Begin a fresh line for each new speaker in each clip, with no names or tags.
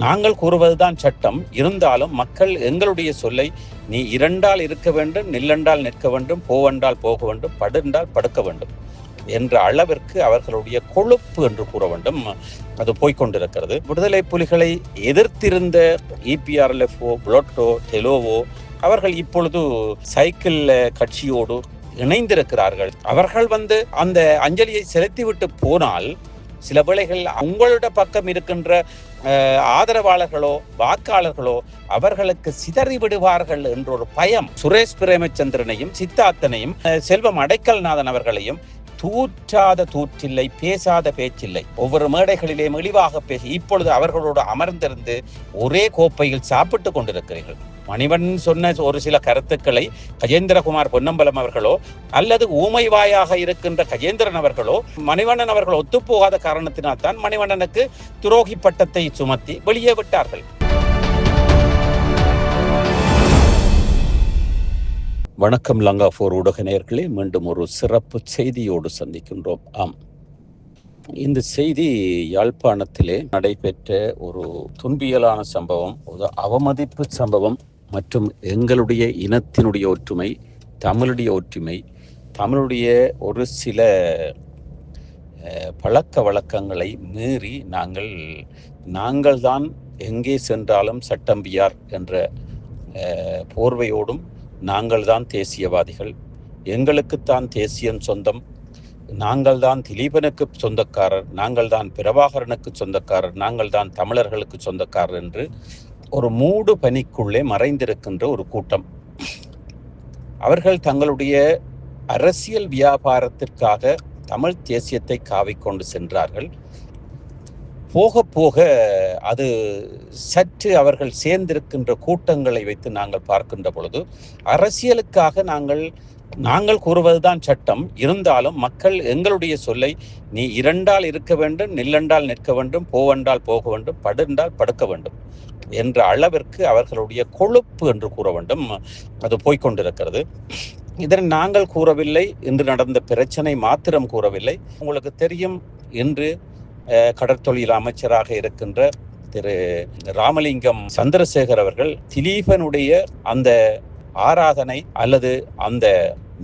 நாங்கள் கூறுவதுதான் சட்டம். இருந்தாலும் மக்கள் எங்களுடைய சொல்லை நீ இரண்டால் இருக்க வேண்டும் நில்லண்டால் நிற்க வேண்டும் போவென்றால் போக வேண்டும் படுண்டால் படுக்க வேண்டும் என்ற அளவிற்கு அவர்களுடைய கொழுப்பு என்று கூற வேண்டும். அது போய்கொண்டிருக்கிறது விடுதலை புலிகளை எதிர்த்திருந்த இபிஆர்எல்எஃப்ஓ புளோட்டோ டெலோவோ அவர்கள் இப்பொழுது சைக்கிள் கட்சியோடு இணைந்திருக்கிறார்கள். அவர்கள் வந்து அந்த அஞ்சலியை செலுத்திவிட்டு போனால் சில வேளைகள் உங்களோட பக்கம் இருக்கின்ற ஆதரவாளர்களோ வாக்காளர்களோ அவர்களுக்கு சிதறி விடுவார்கள் என்ற ஒரு பயம் சுரேஷ் பிரேமச்சந்திரனையும் சித்தார்த்தனையும் செல்வம் அடைக்கல்நாதன் அவர்களையும் தூற்றாத தூற்றில்லை பேசாத பேச்சில்லை. ஒவ்வொரு மேடைகளிலே மெளிவாக பேசி இப்பொழுது அவர்களோடு அமர்ந்திருந்து ஒரே கோப்பையில் சாப்பிட்டு கொண்டிருக்கிறீர்கள். மணிவன் சொன்ன ஒரு சில கருத்துக்களை கஜேந்திரகுமார் பொன்னம்பலம் அவர்களோ அல்லது ஊமை வாயாக இருக்கின்ற கஜேந்திரன் அவர்களோ மணிவண்ணன் அவர்கள் ஒத்துப்போகாத காரணத்தினால் தான் மணிவண்ணனுக்கு துரோகி பட்டத்தை சுமத்தி வெளியே விட்டார்கள். வணக்கம் லங்கா போர் ஊடக நேர்களே மீண்டும் ஒரு சிறப்பு செய்தியோடு சந்திக்கின்றோம். ஆம். இந்த செய்தி யாழ்ப்பாணத்திலே நடைபெற்ற ஒரு துன்பியலான சம்பவம் ஒரு அவமதிப்பு சம்பவம் மற்றும் எங்களுடைய இனத்தினுடைய ஒற்றுமை தமிழுடைய ஒற்றுமை தமிழுடைய ஒரு சில பழக்க வழக்கங்களை மீறி நாங்கள் நாங்கள்தான் எங்கே சென்றாலும் சட்டம்பியார் என்ற போர்வையோடும் நாங்கள்தான் தேசியவாதிகள். எங்களுக்குத்தான் தேசியம் சொந்தம். நாங்கள்தான் திலீபனுக்கு சொந்தக்காரர். நாங்கள்தான் பிரபாகரனுக்கு சொந்தக்காரர். நாங்கள்தான் தமிழர்களுக்கு சொந்தக்காரர் என்று ஒரு மூடு பனிக்குள்ளே மறைந்திருக்கின்ற ஒரு கூட்டம். அவர்கள் தங்களுடைய அரசியல் வியாபாரத்திற்காக தமிழ் தேசியத்தை காவிக்கொண்டு சென்றார்கள். போக போக அது சற்று அவர்கள் சேர்ந்திருக்கின்ற கூட்டங்களை வைத்து நாங்கள் பார்க்கின்ற பொழுது அரசியலுக்காக நாங்கள் நாங்கள் கூறுவதுதான் சட்டம். இருந்தாலும் மக்கள் எங்களுடைய சொல்லை நீ இரண்டால் இருக்க வேண்டும் நில்லண்டால் நிற்க வேண்டும் போவென்றால் போக வேண்டும் படுண்டால் படுக்க வேண்டும். என்ற அளவிற்கு அவர்களுடைய கொழுப்பு என்று கூற வேண்டும். அது போய்கொண்டிருக்கிறது இதனை நாங்கள் கூறவில்லை. இன்று நடந்த பிரச்சனை மாத்திரம் கூறவில்லை. உங்களுக்கு தெரியும் இன்று கடற்தொழில் அமைச்சராக இருக்கின்ற திரு ராமலிங்கம் சந்திரசேகர் அவர்கள் திலீபனுடைய அந்த ஆராதனை அல்லது அந்த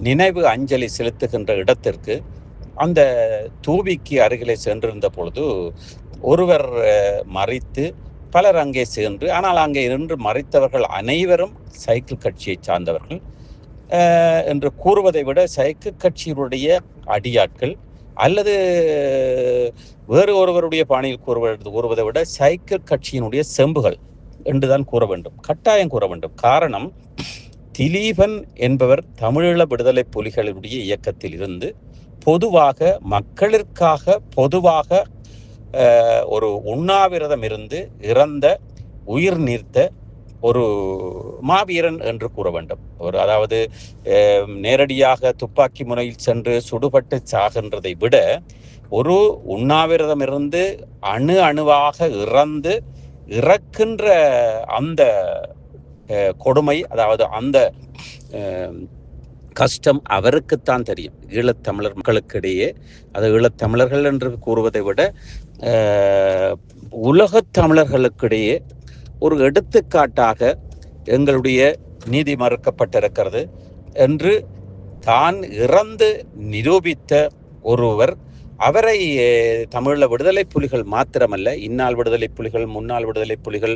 நினைவு அஞ்சலி செலுத்துகின்ற இடத்திற்கு அந்த தூவிக்கு அருகிலே சென்றிருந்த பொழுது ஒருவர் மறைத்து பலர் அங்கே சென்று ஆனால் அங்கே நின்று மறைத்தவர்கள் அனைவரும் சைக்கிள் கட்சியை சார்ந்தவர்கள். என்று கூறுவதை விட சைக்கிள் கட்சியினுடைய அடியாட்கள் அல்லது வேறு ஒருவருடைய பாணியில் கூறுவது கூறுவதை விட சைக்கிள் கட்சியினுடைய செம்புகள் என்றுதான் கூற வேண்டும். கட்டாயம் கூற வேண்டும். காரணம் திலீபன் என்பவர் தமிழீழ விடுதலை புலிகளுடைய இயக்கத்தில் இருந்து பொதுவாக மக்களிற்காக பொதுவாக ஒரு உண்ணாவிரதம் இருந்து இறந்த உயிர் நீர்த்த ஒரு மாவீரன் என்று கூற வேண்டும். ஒரு அதாவது நேரடியாக துப்பாக்கி முனையில் சென்று சுடுபட்டு சாகின்றதை விட ஒரு உண்ணாவிரதம் இருந்து அணு அணுவாக இறந்து இறக்கின்ற அந்த கொடுமை அதாவது அந்த கஷ்டம் அவருக்குத்தான் தெரியும். ஈழத்தமிழர் மக்களுக்கிடையே அது ஈழத்தமிழர்கள் என்று கூறுவதை விட உலகத்தமிழர்களுக்கிடையே உலகத் தமிழர்களுக்கிடையே ஒரு எடுத்துக்காட்டாக எங்களுடைய நீதி மறுக்கப்பட்டிருக்கிறது என்று தான் இறந்து நிரூபித்த ஒருவர் அவரை தமிழில் விடுதலை புலிகள் மாத்திரமல்ல இந்நாள் விடுதலை புலிகள் முன்னாள் விடுதலை புலிகள்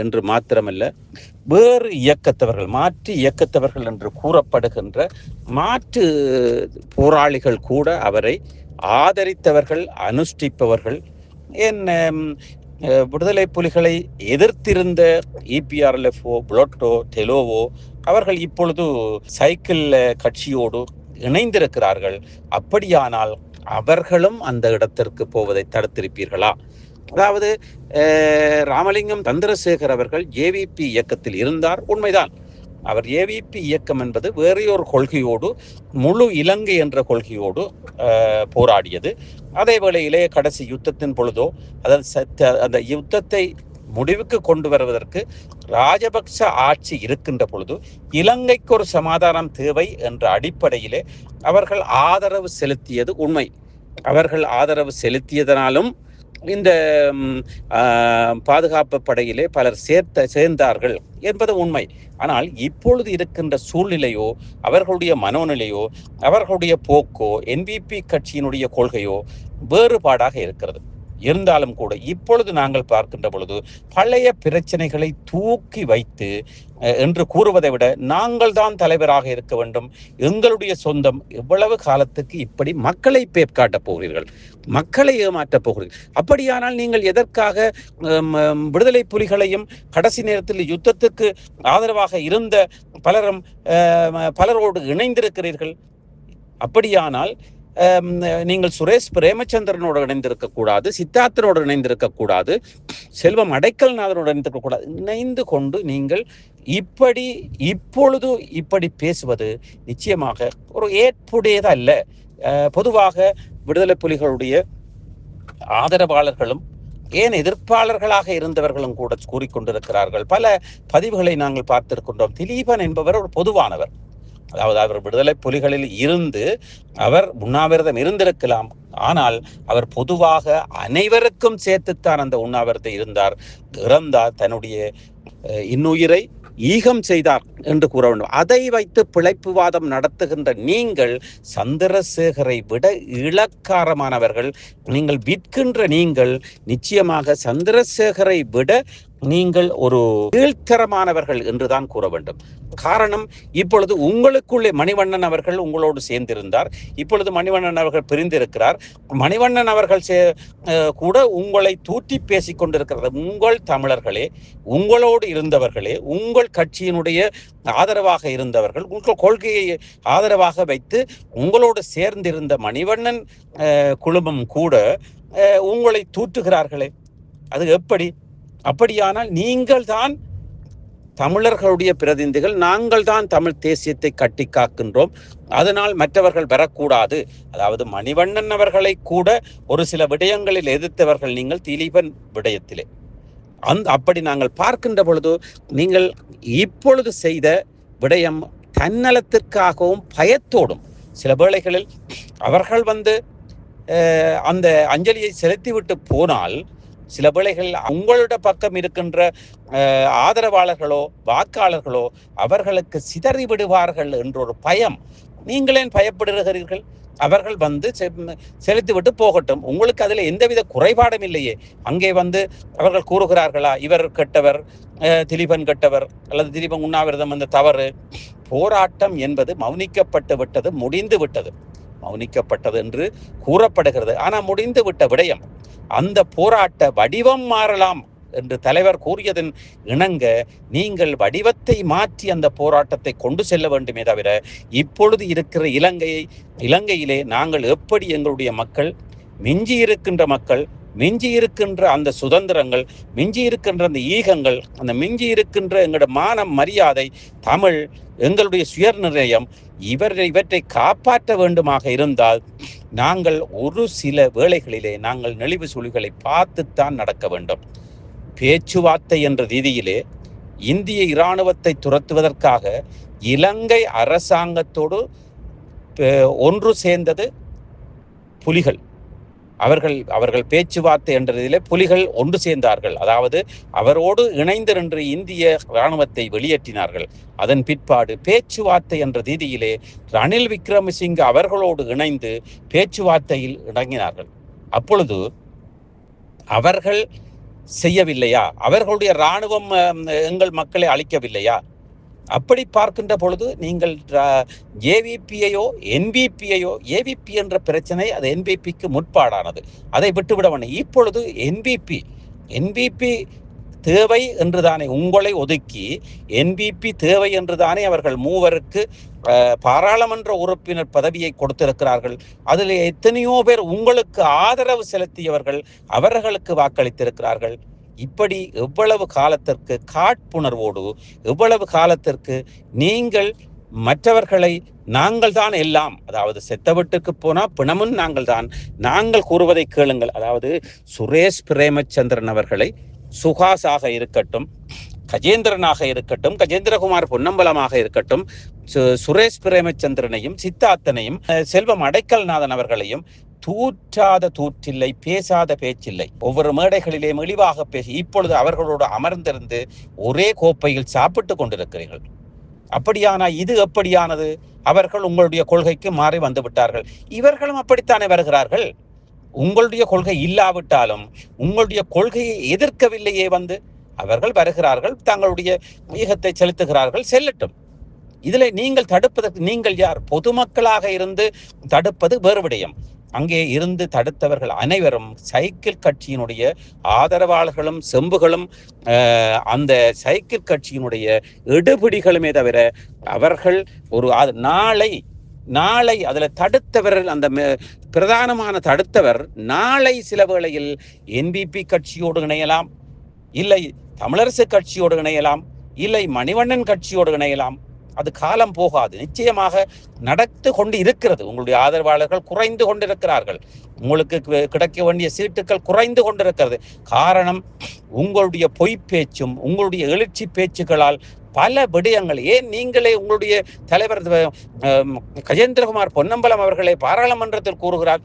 என்று மாத்திரமல்ல வேறு இயக்கத்தவர்கள் மாற்று இயக்கத்தவர்கள் என்று கூறப்படுகின்ற மாற்று போராளிகள் கூட அவரை ஆதரித்தவர்கள் அனுஷ்டிப்பவர்கள். என் விடுதலை புலிகளை எதிர்த்திருந்த இபிஆர்எல்எஃப்ஓ புளோட்டோ டெலோவோ அவர்கள் இப்பொழுது சைக்கிள் கட்சியோடு இணைந்திருக்கிறார்கள். அப்படியானால் அவர்களும் அந்த இடத்திற்கு போவதை தடுத்திருப்பீர்களா? அதாவது ராமலிங்கம் சந்திரசேகர் அவர்கள் ஏவிபி இயக்கத்தில் இருந்தார். உண்மைதான். அவர் ஏவிபி இயக்கம் என்பது வேறையொரு கொள்கையோடு முழு இலங்கை என்ற கொள்கையோடு போராடியது. அதே வேளையிலே கடைசி யுத்தத்தின் பொழுதோ அதாவது சத்த- அந்த யுத்தத்தை முடிவுக்கு கொண்டு வருவதற்கு ராஜபக்ச ஆட்சி இருக்கின்ற பொழுது இலங்கைக்கு ஒரு சமாதானம் தேவை என்ற அடிப்படையிலே அவர்கள் ஆதரவு செலுத்தியது உண்மை. அவர்கள் ஆதரவு செலுத்தியதனாலும் இந்த பாதுகாப்பு படையிலே பலர் சேர்த்த சேர்ந்தார்கள் என்பது உண்மை. ஆனால் இப்பொழுது இருக்கின்ற சூழ்நிலையோ அவர்களுடைய மனோநிலையோ அவர்களுடைய போக்கோ என்பிபி கட்சியினுடைய கொள்கையோ வேறுபாடாக இருக்கிறது. இருந்தாலும் கூட இப்பொழுது நாங்கள் பார்க்கின்ற பொழுது பழைய பிரச்சனைகளை தூக்கி வைத்து என்று கூறுவதை விட நாங்கள் தான் தலைவராக இருக்க வேண்டும். எங்களுடைய சொந்தம் எவ்வளவு காலத்துக்கு இப்படி மக்களை பேப்காட்டப் போகிறீர்கள்? மக்களை ஏமாற்றப் போகிறீர்கள்? அப்படியானால் நீங்கள் எதற்காக விடுதலை புலிகளையும் கடைசி நேரத்தில் யுத்தத்துக்கு ஆதரவாக இருந்த பலரும் பலரோடு இணைந்திருக்கிறீர்கள்? அப்படியானால் நீங்கள் சுரேஷ் பிரேமச்சந்திரனோடு இணைந்திருக்க கூடாது சித்தார்த்தனோடு இணைந்திருக்க கூடாது செல்வம் அடைக்கல்நாதனோடு இணைந்திருக்க கூடாது இணைந்து கொண்டு நீங்கள் இப்படி இப்பொழுது இப்படி பேசுவது நிச்சயமாக ஒரு ஏற்புடையதல்ல பொதுவாக விடுதலை புலிகளுடைய ஆதரவாளர்களும் ஏன் எதிர்ப்பாளர்களாக இருந்தவர்களும் கூட கூறிக்கொண்டிருக்கிறார்கள் பல பதிவுகளை நாங்கள் பார்த்திருக்கின்றோம் திலீபன் என்பவர் ஒரு பொதுவானவர் அதாவது அவர் விடுதலை புலிகளில் இருந்து அவர் உண்ணாவிரதம் இருந்திருக்கலாம். ஆனால் அவர் பொதுவாக அனைவருக்கும் சேர்த்துத்தான் அந்த உண்ணாவிரதம் இருந்தார். இறந்தார் தன்னுடைய இன்னுயிரை ஈகம் செய்தார் என்று கூற வேண்டும். அதை வைத்து பிழைப்புவாதம் நடத்துகின்ற நீங்கள் சந்திரசேகரை விட இளக்காரமானவர்கள். நீங்கள் விற்கின்ற நீங்கள் நிச்சயமாக சந்திரசேகரை விட நீங்கள் ஒரு கீழ்த்தரமானவர்கள் என்றுதான் கூற வேண்டும். காரணம் இப்பொழுது உங்களுக்குள்ளே மணிவண்ணன் அவர்கள் உங்களோடு சேர்ந்திருந்தார். இப்பொழுது மணிவண்ணன் அவர்கள் பிரிந்திருக்கிறார். மணிவண்ணன் அவர்கள் கூட உங்களை தூற்றி பேசிக் கொண்டிருக்கிறது உங்கள் தமிழர்களே உங்களோடு இருந்தவர்களே உங்கள் கட்சியினுடைய ஆதரவாக இருந்தவர்கள் உங்கள் கொள்கையை ஆதரவாக வைத்து உங்களோடு சேர்ந்திருந்த மணிவண்ணன் அஹ், குழுமம் கூட உங்களை தூற்றுகிறார்களே. அது எப்படி? அப்படியானால் நீங்கள் தான் தமிழர்களுடைய பிரதிநிதிகள் நாங்கள் தான் தமிழ் தேசியத்தை கட்டி காக்கின்றோம் அதனால் மற்றவர்கள் வரக்கூடாது. அதாவது மணிவண்ணன் அவர்களை கூட ஒரு சில விடயங்களில் எதிர்த்தவர்கள் நீங்கள் திலீபன் விடயத்திலே. அந் அப்படி நாங்கள் பார்க்கின்ற பொழுது நீங்கள் இப்பொழுது செய்த விடயம் தன்னலத்திற்காகவும் பயத்தோடும். சில வேளைகளில் அவர்கள் வந்து அந்த அஞ்சலியை செலுத்திவிட்டு போனால் சில வேளைகள் அவங்களோட பக்கம் இருக்கின்ற ஆதரவாளர்களோ வாக்காளர்களோ அவர்களுக்கு சிதறி விடுவார்கள் என்ற ஒரு பயம். நீங்களேன் பயப்படுகிறீர்கள். அவர்கள் வந்து செ- செலுத்திவிட்டு போகட்டும். உங்களுக்கு அதில் எந்தவித குறைபாடும் இல்லையே. அங்கே வந்து அவர்கள் கூறுகிறார்களா இவர் கெட்டவர் திலீபன் கெட்டவர் அல்லது திலீபன் உண்ணாவிரதம் அந்த தவறு. போராட்டம் என்பது மௌனிக்கப்பட்டு விட்டது முடிந்து விட்டது. மௌனிக்கப்பட்டது என்று கூறப்படுகிறது. ஆனால் முடிந்து விட்ட விடயம் அந்த போராட்ட வடிவம் மாறலாம் என்று தலைவர் கூறியதன் இணங்க நீங்கள் வடிவத்தை மாற்றி அந்த போராட்டத்தை கொண்டு செல்ல வேண்டுமே தவிர இப்பொழுது இருக்கிற இலங்கையை இலங்கையிலே நாங்கள் எப்படி எங்களுடைய மக்கள் மிஞ்சி இருக்கின்ற மக்கள் மிஞ்சி இருக்கின்ற அந்த சுதந்திரங்கள் மிஞ்சி இருக்கின்ற அந்த ஈகங்கள் அந்த மிஞ்சி இருக்கின்ற எங்களோட மானம் மரியாதை தமிழ் எங்களுடைய சுயநிர்ணயம் இவர் இவற்றை காப்பாற்ற வேண்டுமாக இருந்தால் நாங்கள் ஒரு சில வேளைகளிலே நாங்கள் நெளிவு சுழிகளை பார்த்துத்தான் நடக்க வேண்டும். பேச்சுவார்த்தை என்ற ரீதியிலே இந்திய இராணுவத்தை துரத்துவதற்காக இலங்கை அரசாங்கத்தோடு ஒன்று சேர்ந்தது புலிகள். அவர்கள் அவர்கள் பேச்சுவார்த்தை என்ற புலிகள் ஒன்று சேர்ந்தார்கள். அதாவது அவரோடு இணைந்து நின்று இந்திய இராணுவத்தை வெளியேற்றினார்கள். அதன் பிற்பாடு பேச்சுவார்த்தை என்ற ரீதியிலே ரணில் விக்ரமசிங்க அவர்களோடு இணைந்து பேச்சுவார்த்தையில் இணங்கினார்கள். அப்பொழுது அவர்கள் செய்யவில்லையா? அவர்களுடைய இராணுவம் எங்கள் மக்களை அழிக்கவில்லையா? அப்படி பார்க்கின்ற பொழுது நீங்கள் ஏவிபியையோ என்பிபியையோ ஏவிபி என்ற பிரச்சனை அது என்பிபிக்கு முற்பாடானது. அதை விட்டுவிட வேண்டும் இப்பொழுது என்பிபி என்பிபி தேவை என்றுதானே உங்களை ஒதுக்கி என்பிபி தேவை என்றுதானே அவர்கள் மூவருக்கு பாராளுமன்ற உறுப்பினர் பதவியை கொடுத்திருக்கிறார்கள். அதில் எத்தனையோ பேர் உங்களுக்கு ஆதரவு செலுத்தியவர்கள் அவர்களுக்கு வாக்களித்திருக்கிறார்கள். இப்படி எவ்வளவு காலத்திற்கு காட்புணர்வோடு எவ்வளவு காலத்திற்கு நீங்கள் மற்றவர்களை நாங்கள் தான் எல்லாம் அதாவது செத்த வீட்டுக்கு பிணமும் நாங்கள் தான் நாங்கள் கூறுவதை கேளுங்கள். அதாவது சுரேஷ் பிரேமச்சந்திரன் அவர்களை சுகாசாக இருக்கட்டும் கஜேந்திரனாக இருக்கட்டும் கஜேந்திரகுமார் பொன்னம்பலமாக இருக்கட்டும் சு- சுரேஷ் பிரேமச்சந்திரனையும் சித்தார்த்தனையும் செல்வம் அடைக்கல்நாதன் அவர்களையும் தூற்றாத தூற்றில்லை பேசாத பேச்சில்லை. ஒவ்வொரு மேடைகளிலே மெளிவாக பேசி இப்பொழுது அவர்களோடு அமர்ந்திருந்து ஒரே கோப்பையில் சாப்பிட்டு கொண்டிருக்கிறீர்கள். அப்படியானா இது எப்படியானது? அவர்கள் உங்களுடைய கொள்கைக்கு மாறி வந்து விட்டார்கள் இவர்களும் அப்படித்தானே வருகிறார்கள்? உங்களுடைய கொள்கை இல்லாவிட்டாலும் உங்களுடைய கொள்கையை எதிர்க்கவில்லையே வந்து அவர்கள் வருகிறார்கள் தங்களுடைய ஈகத்தை செலுத்துகிறார்கள் செல்லட்டும். இதில் நீங்கள் தடுப்பதற்கு நீங்கள் யார்? பொதுமக்களாக இருந்து தடுப்பது வேறு விடயம். அங்கே இருந்து தடுத்தவர்கள் அனைவரும் சைக்கிள் கட்சியினுடைய ஆதரவாளர்களும் செம்புகளும் அந்த சைக்கிள் கட்சியினுடைய எடுபிடிகளுமே தவிர அவர்கள் ஒரு நாளை நாளை அதுல தடுத்தவர் அந்த பிரதானமான தடுத்தவர் நாளை சில வேளையில் என்பிபி கட்சியோடு இணையலாம். இல்லை தமிழரசு கட்சியோடு இணையலாம். இல்லை மணிவண்ணன் கட்சியோடு இணையலாம். அது காலம் போகாது. நிச்சயமாக நடத்து கொண்டு இருக்கிறது. உங்களுடைய ஆதரவாளர்கள் குறைந்து கொண்டிருக்கிறார்கள். உங்களுக்கு கிடைக்க வேண்டிய சீட்டுகள் குறைந்து கொண்டிருக்கிறது. காரணம் உங்களுடைய பொய் பேச்சும் உங்களுடைய எழுச்சி பேச்சுக்களால் பல விடயங்கள் ஏன் நீங்களே உங்களுடைய தலைவர் கஜேந்திரகுமார் பொன்னம்பலம் அவர்களை பாராளுமன்றத்தில் கூறுகிறார்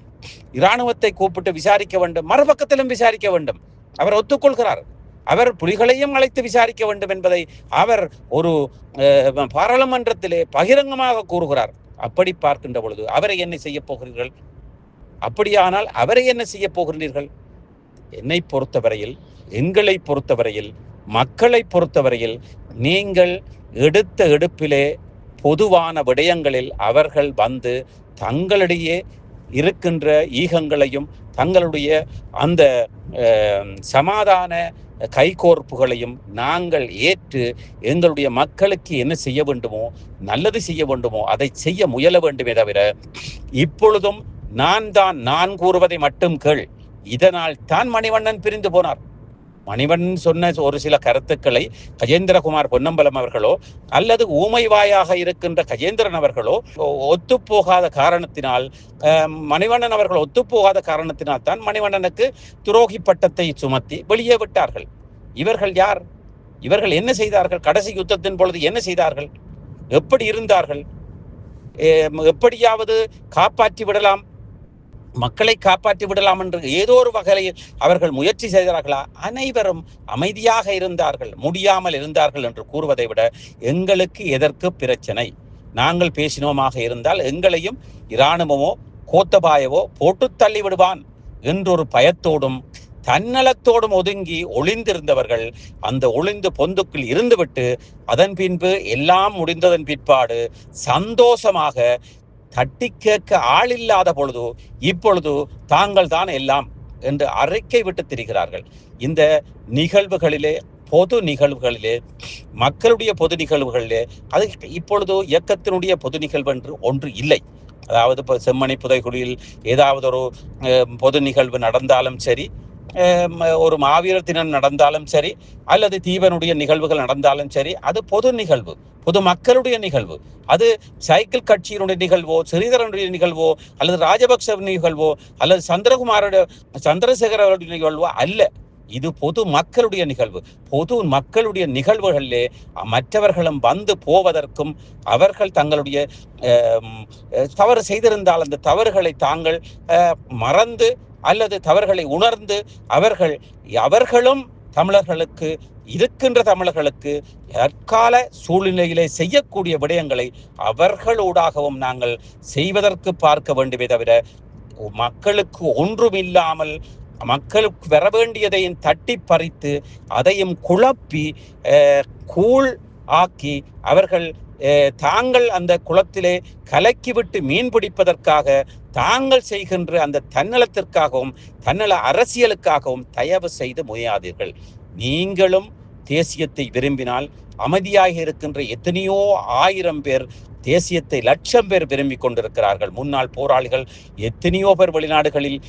இராணுவத்தை கூப்பிட்டு விசாரிக்க வேண்டும் மறுபக்கத்திலும் விசாரிக்க வேண்டும். அவர் ஒத்துக்கொள்கிறார். அவர் புலிகளையும் அழைத்து விசாரிக்க வேண்டும் என்பதை அவர் ஒரு பாராளுமன்றத்திலே பகிரங்கமாக கூறுகிறார். அப்படி பார்க்கின்ற பொழுது அவரை என்ன செய்ய போகிறீர்கள்? அப்படியானால் அவரை என்ன செய்ய போகிறீர்கள் என்னை பொறுத்தவரையில் எங்களை பொறுத்தவரையில் மக்களை பொறுத்தவரையில் நீங்கள் எடுத்த எடுப்பிலே பொதுவான விடயங்களில் அவர்கள் வந்து தங்களிடையே இருக்கின்ற ஈகங்களையும் தங்களுடைய அந்த சமாதான கைகோர்ப்புகளையும் நாங்கள் ஏற்று எங்களுடைய மக்களுக்கு என்ன செய்ய வேண்டுமோ நல்லது செய்ய வேண்டுமோ அதை செய்ய முயல வேண்டுமே தவிர இப்பொழுதும் நான் தான் நான் கூறுவதை மட்டும் கேள். இதனால் தான் மணிவண்ணன் பிரிந்து போனார். மணிவன் சொன்ன ஒரு சில கருத்துக்களை கஜேந்திரகுமார் பொன்னம்பலம் அவர்களோ அல்லது ஊமைவாயாக இருக்கின்ற கஜேந்திரன் அவர்களோ ஒத்துப்போகாத காரணத்தினால் மணிவண்ணன் அவர்கள் ஒத்துப்போகாத காரணத்தினால் தான் மணிவண்ணனுக்கு துரோகி பட்டத்தை சுமத்தி வெளியே விட்டார்கள். இவர்கள் யார்? இவர்கள் என்ன செய்தார்கள்? கடைசி யுத்தத்தின் பொழுது என்ன செய்தார்கள்? எப்படி இருந்தார்கள்? எப்படியாவது காப்பாற்றி விடலாம்? மக்களை காப்பாற்றி விடலாம் என்று ஏதோ ஒரு வகையில் அவர்கள் முயற்சி செய்தார்களா? அனைவரும் அமைதியாக இருந்தார்கள் முடியாமல் இருந்தார்கள் என்று கூறுவதை விட எங்களுக்கு எதற்கு பிரச்சனை? நாங்கள் பேசினோமாக இருந்தால் எங்களையும் இராணுவமோ கோத்தபாயவோ போட்டு தள்ளி விடுவான் என்றொரு பயத்தோடும் தன்னலத்தோடும் ஒதுங்கி ஒளிந்திருந்தவர்கள் அந்த ஒளிந்து பொந்துக்குள் இருந்துவிட்டு அதன் பின்பு எல்லாம் முடிந்ததன் பிற்பாடு சந்தோஷமாக தட்டி கேட்க ஆளில்லாத பொழுது இப்பொழுது தாங்கள் தான் எல்லாம் என்று அறிக்கை விட்டு திரிகிறார்கள். இந்த நிகழ்வுகளிலே பொது நிகழ்வுகளிலே மக்களுடைய பொது நிகழ்வுகளிலே அது இப்பொழுது இயக்கத்தினுடைய பொது நிகழ்வு என்று ஒன்று இல்லை. அதாவது இப்போ செம்மணி புதைகுழியில் ஏதாவது ஒரு பொது நிகழ்வு நடந்தாலும் சரி ஒரு மாவீரர் தினம் நடந்தாலும் சரி அல்லது தீவனுடைய நிகழ்வுகள் நடந்தாலும் சரி அது பொது நிகழ்வு பொது மக்களுடைய நிகழ்வு. அது சைக்கிள் கட்சியினுடைய நிகழ்வோ ஸ்ரீதரனுடைய நிகழ்வோ அல்லது ராஜபக்ச நிகழ்வோ அல்லது சந்திரகுமாரோட சந்திரசேகர அவருடைய நிகழ்வோ அல்ல. இது பொது மக்களுடைய நிகழ்வு. பொது மக்களுடைய நிகழ்வுகளிலே மற்றவர்களும் வந்து போவதற்கும் அவர்கள் தங்களுடைய தவறு செய்திருந்தால் அந்த தவறுகளை தாங்கள் மறந்து அல்லது தவறுகளை உணர்ந்து அவர்கள் அவர்களும் தமிழர்களுக்கு இருக்கின்ற தமிழர்களுக்கு தற்கால சூழ்நிலையிலே செய்யக்கூடிய விடயங்களை அவர்களூடாகவும் நாங்கள் செய்வதற்கு பார்க்க வேண்டுமே தவிர மக்களுக்கு ஒன்றுமில்லாமல் மக்களுக்கு வர வேண்டியதையும் தட்டி பறித்து அதையும் குழப்பி கூழ் ஆக்கி அவர்கள் தாங்கள் அந்த குளத்திலே கலக்கிவிட்டு மீன் பிடிப்பதற்காக தாங்கள் செய்கின்ற அந்த தன்னலத்திற்காகவும் தன்னல அரசியலுக்காகவும் தயவு செய்து முயாதீர்கள். நீங்களும் தேசியத்தை விரும்பினால் அமைதியாக இருக்கின்ற எத்தனையோ ஆயிரம் பேர் தேசியத்தை லட்சம் பேர் விரும்பிக் கொண்டிருக்கிறார்கள். முன்னாள் போராளிகள் எத்தனையோ பேர் வெளிநாடுகளில்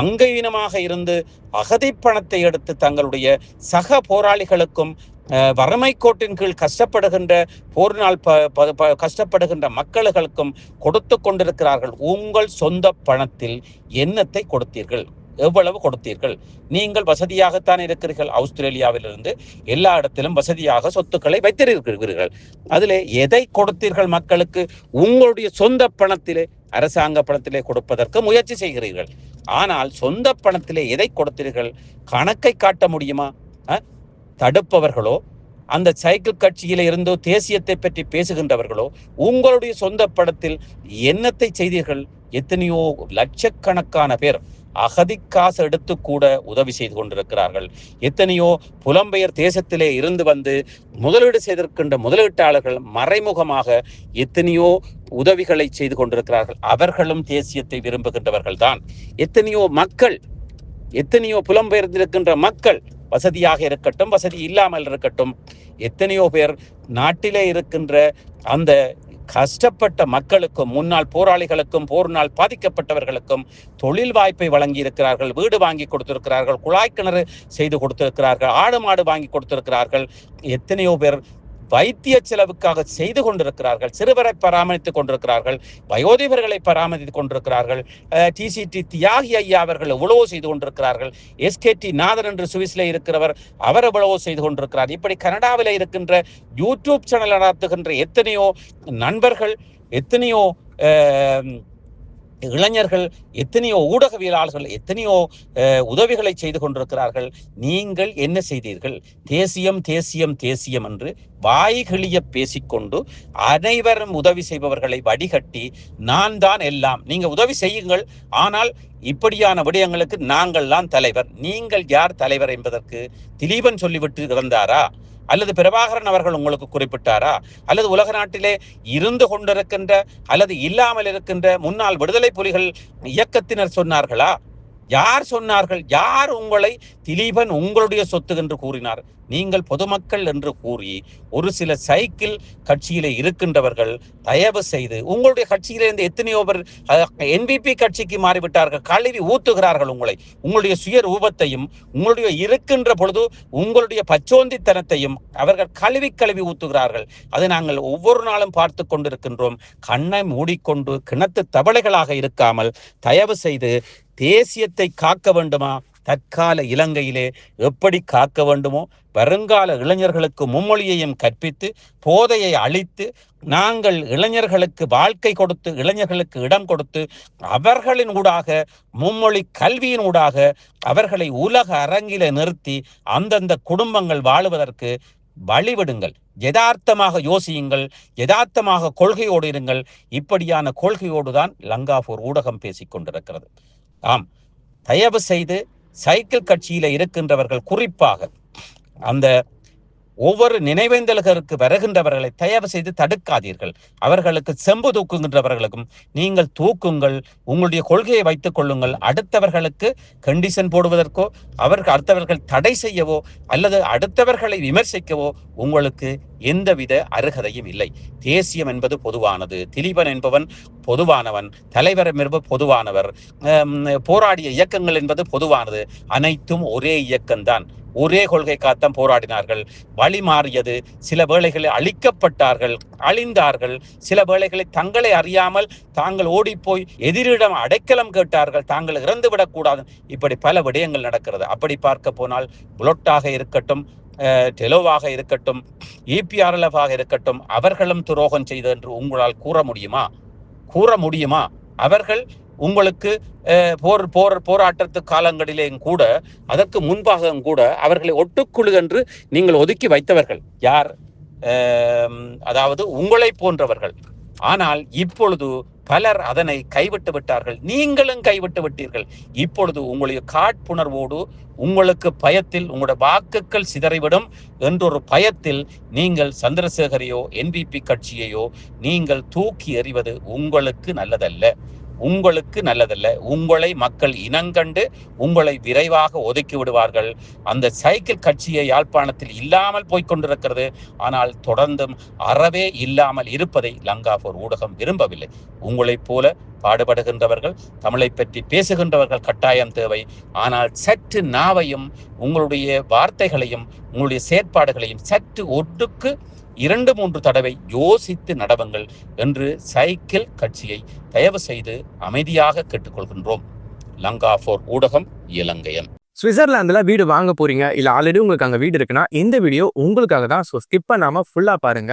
அங்கவீனமாக இருந்து அகதி பணத்தை எடுத்து தங்களுடைய சக போராளிகளுக்கும் அஹ், வறுமை கோட்டின் கீழ் கஷ்டப்படுகின்ற போரினால் ப ப- ப- கஷ்டப்படுகின்ற மக்களுக்கும் கொடுத்து கொண்டிருக்கிறார்கள். உங்கள் சொந்த பணத்தில் என்னத்தை கொடுத்தீர்கள்? எவ்வளவு கொடுத்தீர்கள்? நீங்கள் வசதியாகத்தான் இருக்கிறீர்கள்? ஆஸ்திரேலியாவிலிருந்து எல்லா இடத்திலும் வசதியாக சொத்துக்களை வைத்திருக்கிறீர்கள். அதில் எதை கொடுத்தீர்கள் மக்களுக்கு? உங்களுடைய சொந்த பணத்திலே அரசாங்க பணத்திலே கொடுப்பதற்கு முயற்சி செய்கிறீர்கள். ஆனால் சொந்த பணத்திலே எதை கொடுத்தீர்கள்? கணக்கை காட்ட முடியுமா? தடுப்பவர்களோ அந்த சைக்கிள் கட்சியில இருந்தோ தேசியத்தை பற்றி பேசுகின்றவர்களோ உங்களுடைய சொந்த படத்தில் என்னத்தை செய்தீர்கள்? எத்தனையோ லட்சக்கணக்கான பேர் அகதி காசு எடுத்து கூட உதவி செய்து கொண்டிருக்கிறார்கள். எத்தனையோ புலம்பெயர் தேசத்திலே இருந்து வந்து முதலீடு செய்திருக்கின்ற முதலீட்டாளர்கள் மறைமுகமாக எத்தனையோ உதவிகளை செய்து கொண்டிருக்கிறார்கள். அவர்களும் தேசியத்தை விரும்புகின்றவர்கள் தான் எத்தனையோ மக்கள் எத்தனையோ புலம்பெயர்ந்திருக்கின்ற மக்கள் வசதியாக இருக்கட்டும் வசதி இல்லாமல் இருக்கட்டும் எத்தனையோ பேர் நாட்டிலே இருக்கின்ற அந்த கஷ்டப்பட்ட மக்களுக்கும் முன்னாள் போராளிகளுக்கும் போரினால் பாதிக்கப்பட்டவர்களுக்கும் தொழில் வாய்ப்பை வழங்கி இருக்கிறார்கள் வீடு வாங்கி கொடுத்திருக்கிறார்கள் குழாய் கிணறு செய்து கொடுத்திருக்கிறார்கள் ஆடு மாடு வாங்கி கொடுத்திருக்கிறார்கள். எத்தனையோ பேர் வைத்திய செலவுக்காக செய்து கொண்டிருக்கிறார்கள் சிறுவரை பராமரித்துக் கொண்டிருக்கிறார்கள் வயோதிபர்களை பராமரித்துக் கொண்டிருக்கிறார்கள் டிசிடி தியாகி ஐயா அவர்கள் எவ்வளவோ செய்து கொண்டிருக்கிறார்கள் எஸ்கேடி நாதன் என்று சுவிஸ்ல இருக்கிறவர் அவர் எவ்வளவோ செய்து கொண்டிருக்கிறார். இப்படி கனடாவில் இருக்கின்ற யூடியூப் சேனல் நடத்துகின்ற எத்தனையோ நண்பர்கள் எத்தனையோ இளைஞர்கள் எத்தனையோ ஊடகவியலாளர்கள் எத்தனையோ உதவிகளை செய்து கொண்டிருக்கிறார்கள். நீங்கள் என்ன செய்தீர்கள்? தேசியம் தேசியம் தேசியம் என்று வாய்கிழிய பேசிக்கொண்டு அனைவரும் உதவி செய்பவர்களை வடிகட்டி நான் தான் எல்லாம். நீங்க உதவி செய்யுங்கள். ஆனால் இப்படியான விடயங்களுக்கு நாங்கள் தான் தலைவர். நீங்கள் யார் தலைவர் என்பதற்கு திலீபன் சொல்லிவிட்டு இறந்தாரா அல்லது பிரபாகரன் அவர்கள் உங்களுக்கு குறிப்பிட்டாரா? அல்லது உலக நாட்டிலே இருந்து கொண்டிருக்கின்ற அல்லது இல்லாமல் இருக்கின்ற முன்னாள் விடுதலை புலிகள் இயக்கத்தினர் சொன்னார்களா? யார் சொன்னார்கள்? யார் உங்களை திலீபன் உங்களுடைய சொத்து என்று கூறினார்? நீங்கள் பொதுமக்கள் என்று கூறி ஒரு சில சைக்கிள் கட்சியில் இருக்கின்றவர்கள் தயவு செய்து உங்களுடைய கட்சியிலே இருந்து எத்தனையோ பேர் என்பிபி கட்சிக்கு மாறிவிட்டார்கள் கழுவி ஊத்துகிறார்கள் உங்களை. உங்களுடைய சுய ரூபத்தையும் உங்களுடைய இருக்கின்ற பொழுது உங்களுடைய பச்சோந்தித்தனத்தையும் அவர்கள் கழுவி கழுவி ஊத்துகிறார்கள். அதை நாங்கள் ஒவ்வொரு நாளும் பார்த்து கொண்டிருக்கின்றோம். கண்ணை மூடிக்கொண்டு கிணத்து தவளைகளாக இருக்காமல் தயவு செய்து தேசியத்தை காக்க வேண்டுமா? தற்கால இலங்கையிலே எப்படி காக்க வேண்டுமோ வருங்கால இளைஞர்களுக்கு மும்மொழியையும் கற்பித்து போதையை அழித்து நாங்கள் இளைஞர்களுக்கு வாழ்க்கை கொடுத்து இளைஞர்களுக்கு இடம் கொடுத்து அவர்களின் ஊடாக மும்மொழி கல்வியின் ஊடாக அவர்களை உலக அரங்கில நிறுத்தி அந்தந்த குடும்பங்கள் வாழுவதற்கு வழிவிடுங்கள். யதார்த்தமாக யோசியுங்கள். யதார்த்தமாக கொள்கையோடு இருங்கள். இப்படியான கொள்கையோடு தான் லங்காபூர் ஊடகம் பேசிக் கொண்டிருக்கிறது ஆம். தயவு செய்து சைக்கிள் கட்சியில் இருக்கின்றவர்கள் குறிப்பாக அந்த ஒவ்வொரு நினைவேந்தல்களுக்கு வருகின்றவர்களை தயவு செய்து தடுக்காதீர்கள். அவர்களுக்கு செம்பு தூக்குகின்றவர்களுக்கும் நீங்கள் தூக்குங்கள் உங்களுடைய கொள்கையை வைத்துக் கொள்ளுங்கள். அடுத்தவர்களுக்கு கண்டிஷன் போடுவதற்கோ அவர்கள் அடுத்தவர்கள் தடை செய்யவோ அல்லது அடுத்தவர்களை விமர்சிக்கவோ உங்களுக்கு எந்தவித அருகதையும் இல்லை. தேசியம் என்பது பொதுவானது. திலீபன் என்பவன் பொதுவானவன். தலைவர் என்பது பொதுவானவர். போராடிய இயக்கங்கள் என்பது பொதுவானது. அனைத்தும் ஒரே இயக்கம்தான். ஒரே கொள்கைக்காகத்தான் போராடினார்கள். வழி மாறியது. சில வேளைகளை அழிக்கப்பட்டார்கள் அழிந்தார்கள். சில வேளைகளை தங்களை அறியாமல் தாங்கள் ஓடிப்போய் எதிரிடம் அடைக்கலம் கேட்டார்கள். தாங்கள் இறந்து விடக்கூடாது. இப்படி பல விடயங்கள் நடக்கிறது. அப்படி பார்க்க போனால் புலொட்டாக இருக்கட்டும் டெலோவாக இருக்கட்டும் இபிஆர்எல்எஃபாக இருக்கட்டும் அவர்களும் துரோகம் செய்து என்று உங்களால் கூற முடியுமா? கூற முடியுமா? அவர்கள் உங்களுக்கு போர் போர் போராட்டத்து காலங்களிலேயும் கூட அதற்கு முன்பாகவும் கூட அவர்களை ஒட்டுக்குழு என்று நீங்கள் ஒதுக்கி வைத்தவர்கள். யார்? அதாவது உங்களை போன்றவர்கள். ஆனால் இப்பொழுது பலர் அதனை கைவிட்டு விட்டார்கள். நீங்களும் கைவிட்டு விட்டீர்கள். இப்பொழுது உங்களுடைய காட்புணர்வோடு உங்களுக்கு பயத்தில் உங்களுடைய வாக்குகள் சிதறிவிடும் என்றொரு பயத்தில் நீங்கள் சந்திரசேகரையோ என்பிபி கட்சியையோ நீங்கள் தூக்கி எறிவது உங்களுக்கு நல்லதல்ல. உங்களுக்கு நல்லதல்ல. உங்களை மக்கள் இனங்கண்டு உங்களை விரைவாக ஒதுக்கி விடுவார்கள். அந்த சைக்கிள் கட்சியை யாழ்ப்பாணத்தில் இல்லாமல் போய்கொண்டிருக்கிறது ஆனால் தொடர்ந்தும் அறவே இல்லாமல் இருப்பதை லங்காபூர் ஊடகம் விரும்பவில்லை. உங்களைப் போல பாடுபடுகின்றவர்கள் தமிழை பற்றி பேசுகின்றவர்கள் கட்டாயம் தேவை. ஆனால் சற்று நாவையும் உங்களுடைய வார்த்தைகளையும் உங்களுடைய செயற்பாடுகளையும் சற்று ஒட்டுக்கு இரண்டு மூன்று தடவை யோசித்து நடவுங்கள் என்று சைக்கிள் கட்சியை தயவு செய்து அமைதியாக கேட்டுக்கொள்கின்றோம். லங்கா போர் ஊடகம் இலங்கையன்.
சுவிட்சர்லாந்துல வீடு வாங்க போறீங்க இல்ல ஆல்ரெடி உங்களுக்கு அங்க வீடு இருக்குன்னா இந்த வீடியோ உங்களுக்காக தான். ஸோ ஸ்கிப் பண்ணாம ஃபுல்லா பாருங்க.